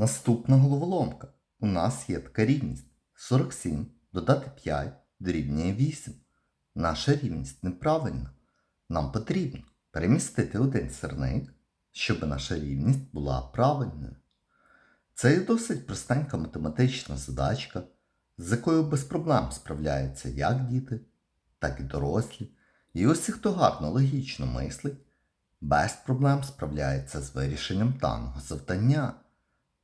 Наступна головоломка. У нас є така рівність 47 додати 5 дорівнює 8. Наша рівність неправильна. Нам потрібно перемістити один сирник, щоб наша рівність була правильною. Це є досить простенька математична задачка, з якою без проблем справляються як діти, так і дорослі. І усі, хто гарно логічно мислить, без проблем справляється з вирішенням даного завдання.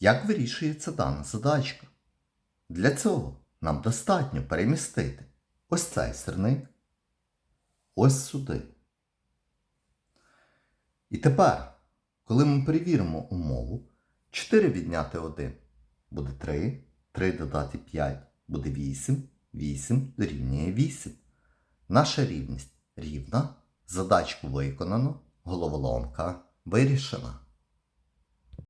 Як вирішується дана задачка? Для цього нам достатньо перемістити ось цей сирник ось сюди. І тепер, коли ми перевіримо умову, 4 відняти 1 буде 3, 3 додати 5 буде 8, 8 дорівнює 8. Наша рівність рівна, задачку виконано, головоломка вирішена.